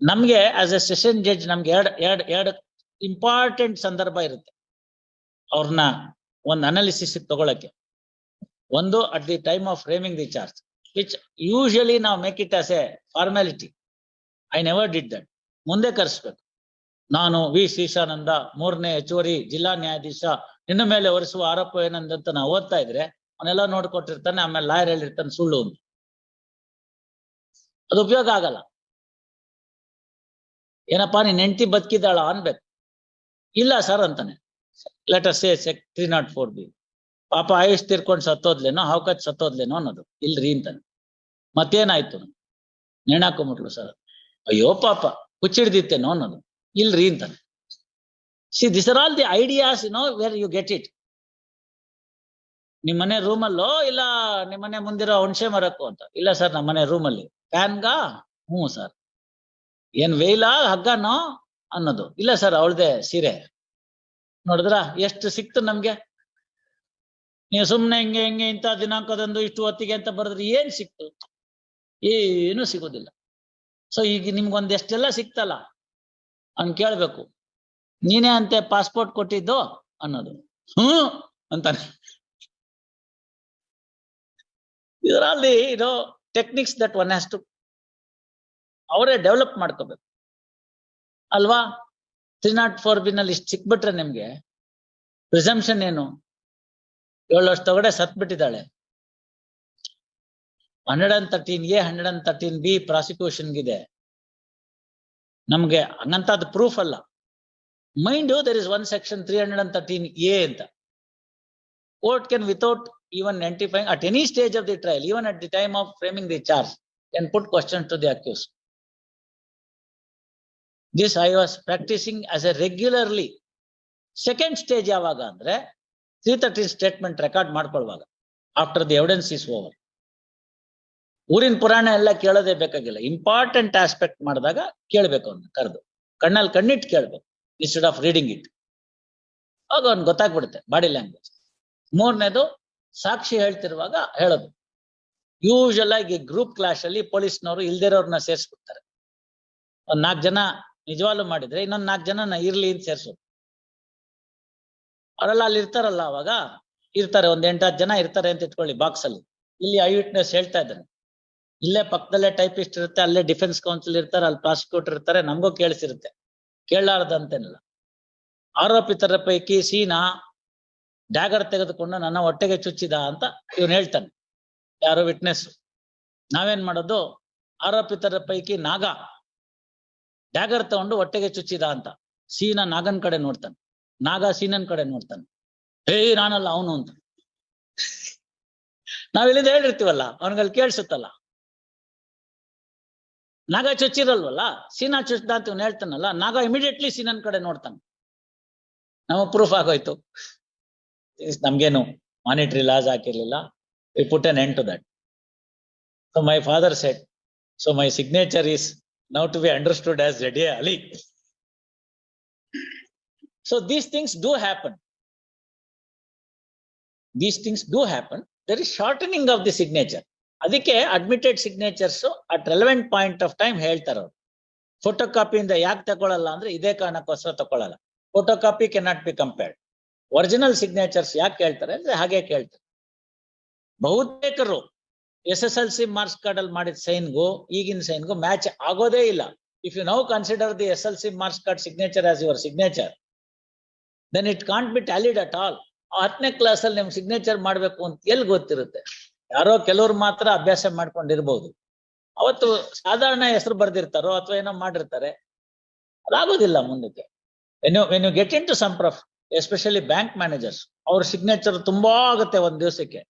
ನಮ್ಗೆ as A session judge ನಮ್ಗೆ ಎರಡು ಎರಡು ಎರಡು ಇಂಪಾರ್ಟೆಂಟ್ ಸಂದರ್ಭ ಇರುತ್ತೆ. ಅವ್ರನ್ನ ಒಂದು ಅನಾಲಿಸಿಸ್ ತಗೊಳಕ್ಕೆ. ಒಂದು at the time of framing the charge which usually ನಾವು make it as a formality I never did that ಮುಂದೆ ಕರೆಸ್ಬೇಕು. ನಾನು ವಿ ಶ್ರೀಶಾನಂದ ಮೂರನೇ ಹೆಚ್ಚುವರಿ ಜಿಲ್ಲಾ ನ್ಯಾಯಾಧೀಶ, ನಿನ್ನ ಮೇಲೆ ಹೊರಿಸುವ ಆರೋಪ ಏನಂದಂತ ನಾವು ಓದ್ತಾ ಇದ್ರೆ ಅವನ್ನೆಲ್ಲ ನೋಡ್ಕೊಟ್ಟಿರ್ತಾನೆ, ಆಮೇಲೆ ಲಾಯರ್ ಹೇಳಿರ್ತಾನೆ ಸುಳ್ಳು ಅದು ಉಪಯೋಗ ಆಗಲ್ಲ. ಏನಪ್ಪಾ, ನೀನ್ ಹೆಂಡತಿ ಬದುಕಿದ್ದಾಳ ಅನ್ಬೇಕು. ಇಲ್ಲ ಸರ್ ಅಂತಾನೆ. Letter say sec three nought four B ಪಾಪ ಆಯುಷ್ ತೀರ್ಕೊಂಡು ಸತ್ತೋದ್ಲೇನೋ ಹಾವ್ಕಚ್ ಸತ್ತೋದ್ಲೇನೋ ಅನ್ನೋದು. ಇಲ್ರಿ ಅಂತಾನೆ. ಮತ್ತೇನಾಯ್ತು? ನೆಣಾಕೊಂಬಿಟ್ಲು ಸರ್. ಅಯ್ಯೋ ಪಾಪ, ಹುಚ್ಚಿಡ್ದಿತ್ತೇನೋ ಅನ್ನೋದು. ಇಲ್ರಿ ಅಂತಾನೆ. See this are all the ideas no where you get it ನಿಮ್ಮನೆ ರೂಮಲ್ಲೋ, ಇಲ್ಲ ನಿಮ್ಮನೆ ಮುಂದಿರೋ ಹುಣಸೆ ಮರಕ್ಕೋ ಅಂತ. ಇಲ್ಲ ಸರ್, ನಮ್ಮನೆ ರೂಮಲ್ಲಿ. ಫ್ಯಾನ್ಗಾ ಹ್ಞೂ ಸರ್. ಏನ್ ವೇಲ, ಹಗ್ಗನೋ ಅನ್ನೋದು. ಇಲ್ಲ ಸರ್, ಅವಳದೆ ಸೀರೆ. ನೋಡಿದ್ರ? ಎಷ್ಟು ಸಿಕ್ತು ನಮ್ಗೆ? ನೀವು ಸುಮ್ನೆ ಹಿಂಗೆ ಹಿಂಗೆ ಇಂಥ ದಿನಾಂಕದಂದು ಇಷ್ಟು ಹೊತ್ತಿಗೆ ಅಂತ ಬರೆದ್ರೆ ಏನ್ ಸಿಕ್ತು? ಏನು ಸಿಗೋದಿಲ್ಲ. ಸೊ ಈಗ ನಿಮ್ಗೊಂದ್ ಎಷ್ಟೆಲ್ಲ ಸಿಕ್ತಲ್ಲ? ಅವ್ನ್ ಕೇಳ್ಬೇಕು. ನೀನೇ ಅಂತೆ ಪಾಸ್ಪೋರ್ಟ್ ಕೊಟ್ಟಿದ್ದು ಅನ್ನೋದು. ಹ್ಮ್ ಅಂತಾನೆ. ಇದರಲ್ಲಿ ಇದು techniques that one has to ಅವರೇ ಡೆವಲಪ್ ಮಾಡ್ಕೋಬೇಕು. ಅಲ್ವಾ? ತ್ರೀ ನಾಟ್ ಫೋರ್ ಬಿನಲ್ಲಿ ಇಷ್ಟು ಸಿಕ್ಬಿಟ್ರೆ ನಿಮ್ಗೆ ಪ್ರಿಸಂಪ್ಷನ್ ಏನು? ಏಳು ವರ್ಷ ತಗಡೆ ಸತ್ ಬಿಟ್ಟಿದ್ದಾಳೆ hundred and thirteen A hundred and thirteen B ಪ್ರಾಸಿಕ್ಯೂಷನ್ಗಿದೆ ನಮ್ಗೆ ಹಂಗಂತ ಅದು ಪ್ರೂಫ್ ಅಲ್ಲ mind there is one section three hundred and thirteen A ಅಂತ. Court can without even identifying at any stage of the trial even at the time of framing the charge can put questions to the accused. This I was practising as a regularly second stage ಯಾವಾಗ ಅಂದ್ರೆ three thirty statement record ಮಾಡ್ಕೊಳ್ವಾಗ. After the evidence is over ಊರಿನ ಪುರಾಣ ಎಲ್ಲ ಕೇಳೋದೇ ಬೇಕಾಗಿಲ್ಲ. Important aspect ಮಾಡಿದಾಗ ಕೇಳಬೇಕು ಅವ್ನ ಕರೆದು. ಕಣ್ಣಲ್ಲಿ ಕಣ್ಣಿಟ್ಟು ಕೇಳಬೇಕು. ಇನ್ಸ್ಟೆಡ್ ಆಫ್ ರೀಡಿಂಗ್ ಇಟ್ ಆಗ ಅವ್ನ್ ಗೊತ್ತಾಗ್ಬಿಡುತ್ತೆ. ಬಾಡಿ ಲ್ಯಾಂಗ್ವೇಜ್ ಮೂರನೇದು ಸಾಕ್ಷಿ ಹೇಳ್ತಿರುವಾಗ ಹೇಳೋದು. ಯೂಶಲ್ ಆಗಿ ಗ್ರೂಪ್ ಕ್ಲಾಶ್ ಅಲ್ಲಿ ಪೊಲೀಸ್ನವರು ಇಲ್ದಿರೋರ್ನ ಸೇರಿಸ್ಬಿಡ್ತಾರೆ. ಒಂದ್ ನಾಲ್ಕು ಜನ ನಿಜವಾಗ್ಲು ಮಾಡಿದ್ರೆ ಇನ್ನೊಂದ್ ನಾಲ್ಕು ಜನ ಇರ್ಲಿ ಅಂತ ಸೇರ್ಸೋದು. ಅವರೆಲ್ಲ ಅಲ್ಲಿ ಇರ್ತಾರಲ್ಲ ಅವಾಗ? ಇರ್ತಾರೆ, ಒಂದ್ ಎಂಟಾತ್ ಜನ ಇರ್ತಾರೆ ಅಂತ ಇಟ್ಕೊಳ್ಳಿ ಬಾಕ್ಸ್ ಅಲ್ಲಿ. ಇಲ್ಲಿ ಐ ವಿಟ್ನೆಸ್ ಹೇಳ್ತಾ ಇದ್ದಾನೆ. ಇಲ್ಲೇ ಪಕ್ಕದಲ್ಲೇ ಟೈಪಿಸ್ಟ್ ಇರುತ್ತೆ, ಅಲ್ಲೇ ಡಿಫೆನ್ಸ್ ಕೌನ್ಸಿಲ್ ಇರ್ತಾರೆ, ಅಲ್ಲಿ ಪ್ರಾಸಿಕ್ಯೂಟರ್ ಇರ್ತಾರೆ, ನಮಗೂ ಕೇಳಿಸಿರುತ್ತೆ. ಕೇಳಲಾರ್ದಂತೆನಿಲ್ಲ. ಆರೋಪಿತರ ಪೈಕಿ ಸೀನಾ ಡ್ಯಾಗರ್ ತೆಗೆದುಕೊಂಡು ನನ್ನ ಹೊಟ್ಟೆಗೆ ಚುಚ್ಚಿದ ಅಂತ ಇವನು ಹೇಳ್ತಾನೆ. ಯಾರೋ ವಿಟ್ನೆಸ್ ನಾವೇನ್ ಮಾಡೋದು? ಆರೋಪಿತರ ಪೈಕಿ ನಾಗ ಡ್ಯಾಗರ್ ತಗೊಂಡು ಹೊಟ್ಟೆಗೆ ಚುಚ್ಚಿದ ಅಂತ. ಸೀನ ನಾಗನ್ ಕಡೆ ನೋಡ್ತಾನೆ. ನಾಗ ಸೀನನ್ ಕಡೆ ನೋಡ್ತಾನೆ. ಏಯ್ ನಾನಲ್ಲ ಅವನು ಅಂತ. ನಾವಿಲ್ಲಿಂದ ಹೇಳಿರ್ತೀವಲ್ಲ, ಅವನಿಗಲ್ಲಿ ಕೇಳಿಸುತ್ತಲ್ಲ. ನಾಗ ಚುಚ್ಚಿರಲ್ವಲ್ಲ ಸೀನಾ ಚುಚ್ಚಿದ ಅಂತ ಇವನು ಹೇಳ್ತಾನಲ್ಲ, ನಾಗ ಇಮಿಡಿಯೇಟ್ಲಿ ಸೀನನ್ ಕಡೆ ನೋಡ್ತಾನೆ. ನಮಗೆ ಪ್ರೂಫ್ ಆಗೋಯ್ತು. ನಮ್ಗೇನು monetary loss ಹಾಕಿರ್ಲಿಲ್ಲ. We put an end to that so my father set so my signature is now to be understood as readily so these things do happen these things do happen there is shortening of the signature ಅದಕ್ಕೆ admitted signatures at relevant point of time ಹೇಳ್ತಾರೆ ಅವ್ರು. Photo ಕಾಪಿಯಿಂದ ಯಾಕೆ ತಗೊಳಲ್ಲ ಅಂದ್ರೆ ಇದೇ ಕಾರಣಕ್ಕೋಸ್ಕರ ತಗೊಳಲ್ಲ. Photo copy cannot be compared original signatures ಯಾಕೆ ಕೇಳ್ತಾರೆ ಅಂದ್ರೆ ಹಾಗೆ ಕೇಳ್ತಾರೆ. ಬಹುತೇಕರು S S L C marks card ಅಲ್ಲಿ ಮಾಡಿದ ಸೈನ್ಗೂ ಈಗಿನ ಸೈನ್ಗೂ ಮ್ಯಾಚ್ ಆಗೋದೇ ಇಲ್ಲ. If you now consider the S L C marks card signature as your signature then it can't be tallied at all ಹತ್ತನೇ ಕ್ಲಾಸ್ ಅಲ್ಲಿ ನಿಮ್ಗೆ ಸಿಗ್ನೇಚರ್ ಮಾಡ್ಬೇಕು ಅಂತ ಎಲ್ಲಿ ಗೊತ್ತಿರುತ್ತೆ? ಯಾರೋ ಕೆಲವ್ರು ಮಾತ್ರ ಅಭ್ಯಾಸ ಮಾಡ್ಕೊಂಡಿರ್ಬೋದು. ಅವತ್ತು ಸಾಧಾರಣ ಹೆಸರು ಬರ್ದಿರ್ತಾರೋ ಅಥವಾ ಏನೋ ಮಾಡಿರ್ತಾರೆ, ಅದಾಗೋದಿಲ್ಲ ಮುಂದಕ್ಕೆ. When you get in to some prof especially bank managers ಅವ್ರ ಸಿಗ್ನೇಚರ್ ತುಂಬಾ ಆಗುತ್ತೆ ಒಂದ್ ದಿವಸಕ್ಕೆ.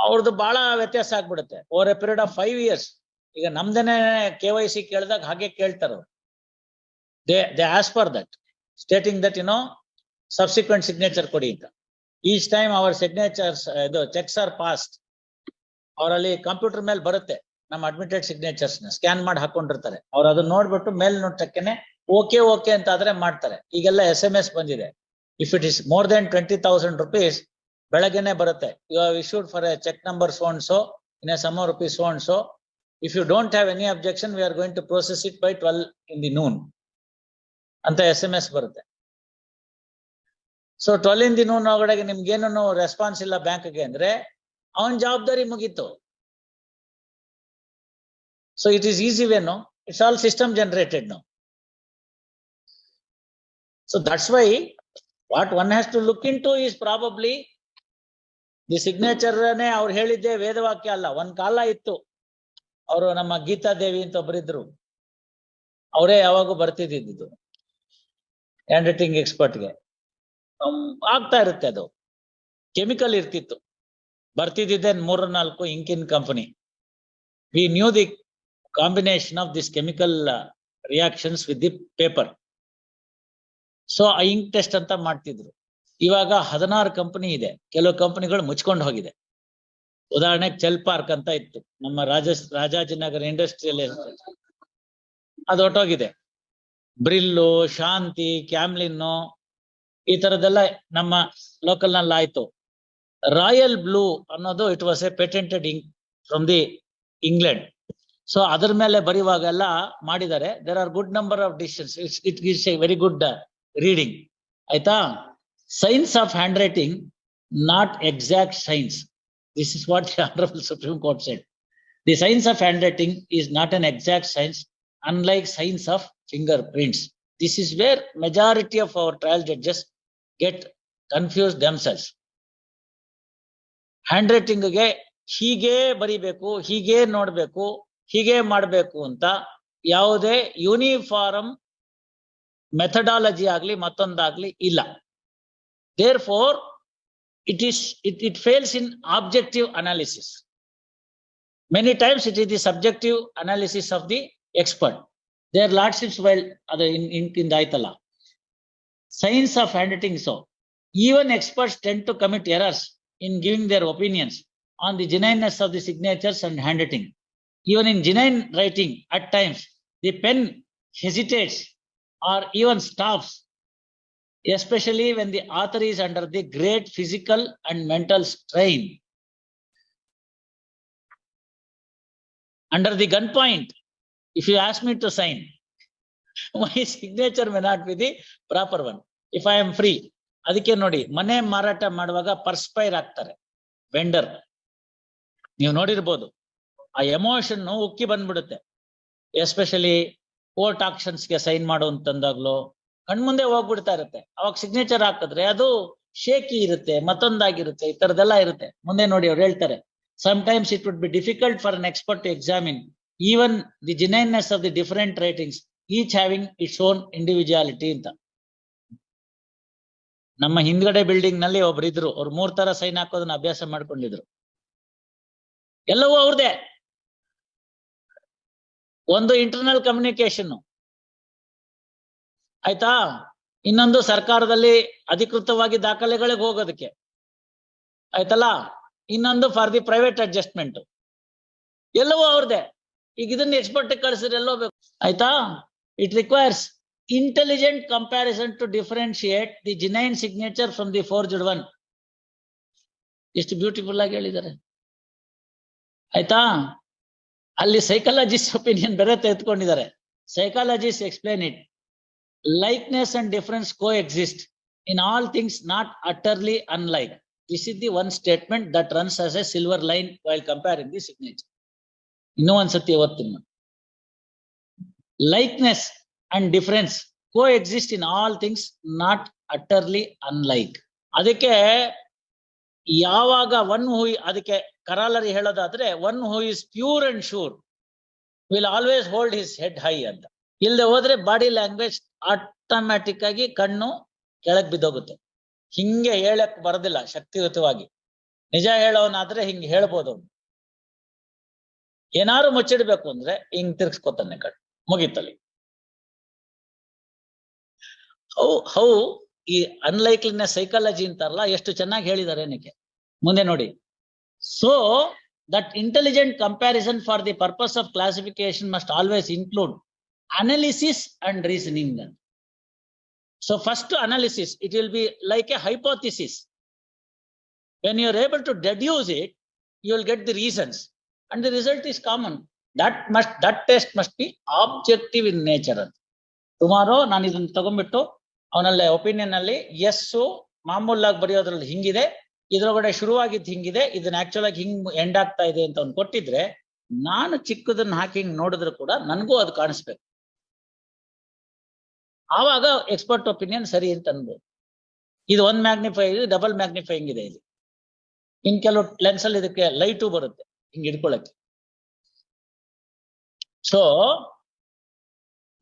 ಅವ್ರದ್ದು ಬಹಳ ವ್ಯತ್ಯಾಸ ಆಗ್ಬಿಡುತ್ತೆ. Over a period of five years ಈಗ ನಮ್ದೇನೆ ಕೆ ವೈ ಸಿ ಕೇಳಿದಾಗ ಹಾಗೆ ಕೇಳ್ತಾರ they they ask for that stating that you know subsequent signature ಕೊಡಿ ಅಂತ. ಈಚ್ ಟೈಮ್ ಅವರ್ ಸಿಗ್ನೇಚರ್ಸ್ ಇದು ಚೆಕ್ಸ್ ಆರ್ ಪಾಸ್ಟ್ ಅವರಲ್ಲಿ ಕಂಪ್ಯೂಟರ್ ಮೇಲೆ ಬರುತ್ತೆ ನಮ್ಮ ಅಡ್ಮಿಟೆಡ್ ಸಿಗ್ನೇಚರ್ಸ್ನ ಸ್ಕ್ಯಾನ್ ಮಾಡಿ ಹಾಕೊಂಡಿರ್ತಾರೆ. ಅವ್ರು ಅದನ್ನ ನೋಡ್ಬಿಟ್ಟು ಮೇಲ್ ನೋಟಕ್ಕೇನೆ ಓಕೆ ಓಕೆ ಅಂತ ಆದ್ರೆ ಮಾಡ್ತಾರೆ. ಈಗೆಲ್ಲ ಎಸ್ ಎಂ ಎಸ್ ಬಂದಿದೆ. If it is more then twenty thousand rupees ಬೆಳಗ್ಗೆನೆ ಬರುತ್ತೆ you have issued for a cheque number so and so in a sum rupees so and so If you don't have any objection, we are going to process it by twelve in the noon. ಅಂತ S M S ಬರುತ್ತೆ. So twelve in the noon ಒಳಗಡೆ ನಿಮ್ಗೇನು response ಇಲ್ಲ ಬ್ಯಾಂಕ್ಗೆ ಅಂದ್ರೆ ಅವನ್ ಜವಾಬ್ದಾರಿ ಮುಗೀತು. So it is easy way, no? It's all system generated now. So that's why what one has to look into is probably the signature ಅವ್ರು ಹೇಳಿದ್ದೆ ವೇದವಾಕ್ಯ ಅಲ್ಲ. ಒಂದ್ ಕಾಲ ಇತ್ತು. ಅವರು ನಮ್ಮ ಗೀತಾ ದೇವಿ ಅಂತ ಒಬ್ಬರಿದ್ರು ಅವರೇ ಯಾವಾಗೂ ಬರ್ತಿದ್ದಿದ್ದು ಹ್ಯಾಂಡ್ ರೈಟಿಂಗ್ ಎಕ್ಸ್ಪರ್ಟ್ಗೆ ಆಗ್ತಾ ಇರುತ್ತೆ ಅದು. ಕೆಮಿಕಲ್ ಇರ್ತಿತ್ತು. ಬರ್ತಿದ್ದಿದ್ದೆ ಮೂರು ನಾಲ್ಕು ಇಂಕಿನ್ company we knew the combination of this chemical reactions with the paper so ಆ ಇಂಕ್ ಟೆಸ್ಟ್ ಅಂತ ಮಾಡ್ತಿದ್ರು. ಇವಾಗ ಹದಿನಾರು ಕಂಪನಿ ಇದೆ. ಕೆಲವು ಕಂಪನಿಗಳು ಮುಚ್ಕೊಂಡು ಹೋಗಿದೆ. ಉದಾಹರಣೆಗೆ ಚೆಲ್ ಪಾರ್ಕ್ ಅಂತ ಇತ್ತು. ನಮ್ಮ ರಾಜ ರಾಜಾಜಿನಗರ ಇಂಡಸ್ಟ್ರಿಯಲ್ ಅದು ಹೊಟ್ಟೋಗಿದೆ ಬ್ರಿಲ್ಲು ಶಾಂತಿ ಕ್ಯಾಮ್ಲಿನ್ನು ಈ ತರದೆಲ್ಲ ನಮ್ಮ ಲೋಕಲ್ನಲ್ಲಿ ಆಯ್ತು. ರಾಯಲ್ ಬ್ಲೂ ಅನ್ನೋದು it was a patented ink from the England so ಅದ್ರ ಮೇಲೆ ಬರೆಯುವಾಗೆಲ್ಲ ಮಾಡಿದ್ದಾರೆ. There are good number of it's it gives a very good reading ಆಯ್ತಾ? science of handwriting not exact science this is what the honourable supreme court said the science of handwriting is not an exact science unlike science of fingerprints this is where majority of our trial judges get confused themselves hand ರೈಟಿಂಗ್ಗೆ ಹೀಗೆ ಬರಿಬೇಕು ಹೀಗೆ ನೋಡ್ಬೇಕು ಹೀಗೆ ಮಾಡ್ಬೇಕು ಅಂತ ಯಾವುದೇ uniform methodology ಆಗ್ಲಿ ಮತ್ತೊಂದಾಗ್ಲಿ ಇಲ್ಲ Therefore, it is it, it fails in objective analysis. Many times it is the subjective analysis of the expert. Their lordships while uh, other in, in, in the Aitala. Science of handwriting so. Even experts tend to commit errors in giving their opinions on the genuineness of the signatures and handwriting. Even in genuine writing, at times, the pen hesitates or even stops especially when the author is under the great physical and mental strain. Under the gunpoint, if you ask me to sign, my signature may not be the proper one. If I am free, ಅದಕ್ಕೆ ನೋಡಿ ಮನೆ ಮಾರಾಟ ಮಾಡುವಾಗ ಪರ್ಸ್ಪೈರ್ ಆಗ್ತಾರೆ vendor ನೀವು ನೋಡಿರ್ಬೋದು ಆ emotion ಉಕ್ಕಿ ಬಂದ್ಬಿಡುತ್ತೆ ಎಸ್ಪೆಷಲಿ ಕೋರ್ಟ್ ಆಕ್ಷನ್ಸ್ಗೆ ಸೈನ್ ಮಾಡು ಅಂತಂದಾಗ್ಲೋ ಕಣ್ಮುಂದೆ ಹೋಗ್ಬಿಡ್ತಾ ಇರುತ್ತೆ. ಅವಾಗ ಸಿಗ್ನೇಚರ್ ಹಾಕಿದ್ರೆ ಅದು ಶೇಕಿ ಇರುತ್ತೆ, ಮತ್ತೊಂದಾಗಿರುತ್ತೆ, ಈ ತರದೆಲ್ಲ ಇರುತ್ತೆ. ಮುಂದೆ ನೋಡಿ ಅವ್ರು ಹೇಳ್ತಾರೆ. Sometimes it would be difficult for an expert to examine even the genuineness of the different writings each having its own individuality ಅಂತ. ನಮ್ಮ ಹಿಂದ್ಗಡೆ ಬಿಲ್ಡಿಂಗ್ನಲ್ಲಿ ಒಬ್ರು ಇದ್ರು, ಅವ್ರು ಮೂರ್ ತರ ಸೈನ್ ಹಾಕೋದನ್ನ ಅಭ್ಯಾಸ ಮಾಡ್ಕೊಂಡಿದ್ರು. ಎಲ್ಲವೂ ಅವ್ರದೇ. ಒಂದು ಇಂಟರ್ನಲ್ ಕಮ್ಯುನಿಕೇಶನ್ ಆಯ್ತಾ? ಇನ್ನೊಂದು ಸರ್ಕಾರದಲ್ಲಿ ಅಧಿಕೃತವಾಗಿ ದಾಖಲೆಗಳಿಗೆ ಹೋಗೋದಕ್ಕೆ. ಆಯ್ತಲ್ಲ? ಇನ್ನೊಂದು ಫಾರ್ ದಿ ಪ್ರೈವೇಟ್ ಅಡ್ಜಸ್ಟ್ಮೆಂಟ್ ಎಲ್ಲವೂ ಅವ್ರದೇ. ಈಗ ಇದನ್ನ ಎಕ್ಸ್ಪರ್ಟ್ ಕಳಿಸಿದ್ರೆ ಎಲ್ಲೋ ಬೇಕು. ಆಯ್ತಾ? It requires intelligent comparison to differentiate the genuine signature from the forged one ಎಷ್ಟು ಬ್ಯೂಟಿಫುಲ್ ಆಗಿ ಹೇಳಿದ್ದಾರೆ. ಆಯ್ತಾ? ಅಲ್ಲಿ ಸೈಕಾಲಜಿಸ್ಟ್ ಒಪಿನಿಯನ್ ಬೇರೆ ತೆಗೆದುಕೊಂಡಿದ್ದಾರೆ. Psychologist explain it likeness and difference coexist in all things not utterly unlike this is the one statement that runs as a silver line while comparing the signature ಇನ್ನೂ ಒಂದ್ಸತಿ ಓದ್ತೀನಿ likeness and difference coexist in all things, not utterly unlike. ಅದಕ್ಕೆ ಯಾವಾಗ one who ಅದಕ್ಕೆ corollary ಹೇಳೋದಾದ್ರೆ one who is pure and sure will always hold his head high ಅಂತ. ಇಲ್ಲದೆ ಹೋದ್ರೆ ಬಾಡಿ ಲ್ಯಾಂಗ್ವೇಜ್ ಆಟೋಮ್ಯಾಟಿಕ್ ಆಗಿ ಕಣ್ಣು ಕೆಳಗ್ ಬಿದ್ದೋಗುತ್ತೆ. ಹಿಂಗೆ ಹೇಳಕ್ ಬರೋದಿಲ್ಲ ಶಕ್ತಿಯುತವಾಗಿ. ನಿಜ ಹೇಳೋನಾದ್ರೆ ಹಿಂಗ್ ಹೇಳ್ಬೋದು ಏನಾರು ಮುಚ್ಚಿಡ್ಬೇಕು ಅಂದ್ರೆ ಹಿಂಗ್ ತಿರ್ಗಿಸ್ಕೊತಾನೆ ಕಣ್ಣು, ಮುಗಿತಲ್ಲಿ. ಹೌ ಹೌ, ಈ ಅನ್ಲೈಕ್ಲಿನೆಸ್ ಸೈಕಾಲಜಿ ಅಂತಾರಲ್ಲ, ಎಷ್ಟು ಚೆನ್ನಾಗಿ ಹೇಳಿದ್ದಾರೆ ಏನಕ್ಕೆ? ಮುಂದೆ ನೋಡಿ. So that intelligent comparison for the purpose of classification must always include analysis and reasoning so first analysis it will be like a hypothesis when you are able to deduce it you will get the reasons and the result is common that must that test must be objective in nature ಅಂತ tomorrow ನಾನು ಇದನ್ನ ತಗೊಂಡ್ಬಿಟ್ಟು ಅವನಲ್ಲಿ opinion ಅಲ್ಲಿ S ಮಾಮೂಲಾಗಿ ಬರೆಯೋದ್ರಲ್ಲಿ ಹಿಂಗಿದೆ, ಇದ್ರೊಳಗಡೆ ಶುರುವಾಗಿದ್ದು ಹಿಂಗಿದೆ, ಇದನ್ನ ಆಕ್ಚುಲ್ ಆಗಿ ಹಿಂಗ್ ಎಂಡ್ ಆಗ್ತಾ ಇದೆ ಅಂತ ಅವ್ನು ಕೊಟ್ಟಿದ್ರೆ, ನಾನು ಚಿಕ್ಕದನ್ನ ಹಾಕಿ ಹಿಂಗ್ ನೋಡಿದ್ರು ಕೂಡ ನನಗೂ ಅದು ಕಾಣಿಸ್ಬೇಕು. ಆವಾಗ ಎಕ್ಸ್ಪರ್ಟ್ ಒಪಿನಿಯನ್ ಸರಿ ಅಂತ ಅನ್ಬೋದು. ಇದು ಒಂದ್ ಮ್ಯಾಗ್ನಿಫೈ ಇದು ಡಬಲ್ ಮ್ಯಾಗ್ನಿಫೈಯಿಂಗ್ ಇದೆ ಇಲ್ಲಿ. ಇನ್ ಕೆಲವು ಲೆನ್ಸ್ ಅಲ್ಲಿ ಇದಕ್ಕೆ ಲೈಟು ಬರುತ್ತೆ, ಹಿಂಗ್ ಹಿಡ್ಕೊಳಕ್ಕೆ. ಸೊ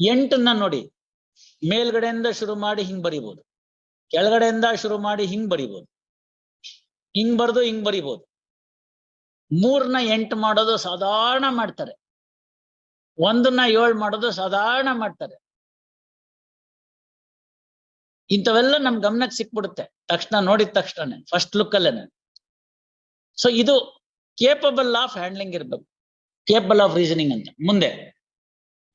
ಎಂಟನ್ನ ನೋಡಿ, ಮೇಲ್ಗಡೆಯಿಂದ ಶುರು ಮಾಡಿ ಹಿಂಗ್ ಬರಿಬೋದು. ಕೆಳಗಡೆಯಿಂದ ಶುರು ಮಾಡಿ ಹಿಂಗ್ ಬರಿಬೋದು. ಹಿಂಗ್ ಬರ್ದು ಹಿಂಗ್ ಬರಿಬೋದು. ಮೂರ್ನ ಎಂಟು ಮಾಡೋದು ಸಾಧಾರಣ ಮಾಡ್ತಾರೆ. ಒಂದನ್ನ ಏಳು ಮಾಡೋದು ಸಾಧಾರಣ ಮಾಡ್ತಾರೆ. ಇಂಥವೆಲ್ಲ ನಮ್ಮ ಗಮನಕ್ಕೆ ಸಿಕ್ಬಿಡುತ್ತೆ. ತಕ್ಷಣ ನೋಡಿದ ತಕ್ಷಣ ಫಸ್ಟ್ ಲುಕ್ ಅಲ್ಲೇನೆ. ಸೊ ಇದು ಕೇಪಬಲ್ ಆಫ್ ಹ್ಯಾಂಡ್ಲಿಂಗ್ ಇರಬೇಕು. ಕೇಪಬಲ್ ಆಫ್ ರೀಸನಿಂಗ್ ಅಂತ. ಮುಂದೆ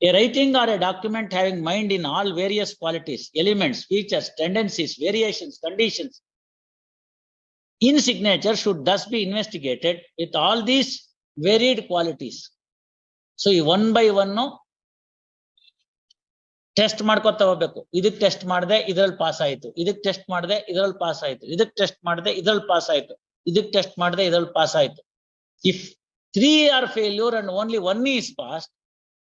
a writing or a document having mind in all various qualities elements features tendencies variations conditions in signature should does be investigated with all these varied qualities so ಈ one by one test ಮಾಡ್ಕೊತಾ ಹೋಗ್ಬೇಕು ಇದಕ್ test ಮಾಡದೆ, ಇದ್ರಲ್ಲಿ pass ಆಯ್ತು. ಇದಕ್ test ಮಾಡದೆ, ಇದ್ರಲ್ಲಿ ಪಾಸ್ ಆಯ್ತು. ಇದಕ್ ಟೆಸ್ಟ್ ಮಾಡದೆ, ಇದ್ರಲ್ಲಿ ಪಾಸ್ ಆಯ್ತು. ಇದಕ್ ಟೆಸ್ಟ್ ಮಾಡದೆ, ಇದ್ರಲ್ಲಿ ಪಾಸ್ ಆಯ್ತು. If three are failure and only one is passed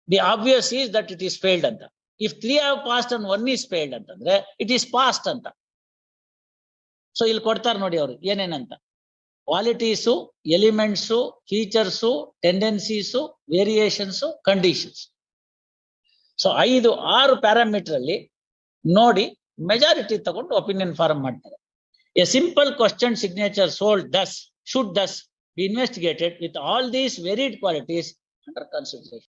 the obvious is that it is failed ಅಂತ. If three R past and one is failed ಅಂತಂದ್ರೆ ಇಟ್ ಈಸ್ ಪಾಸ್ಟ್ ಅಂತ. ಸೊ ಇಲ್ಲಿ ಕೊಡ್ತಾರೆ ನೋಡಿ ಅವರು, ಏನೇನಂತ. Qualities elements features tendencies variations conditions so ಐದು, ಆರು parameter ಅಲ್ಲಿ ನೋಡಿ ಮೆಜಾರಿಟಿ ತಗೊಂಡು ಒಪಿನಿಯನ್ ಫಾರ್ಮ್ ಮಾಡ್ತಾರೆ. A simple question signature should thus should thus be investigated with all these varied qualities under consideration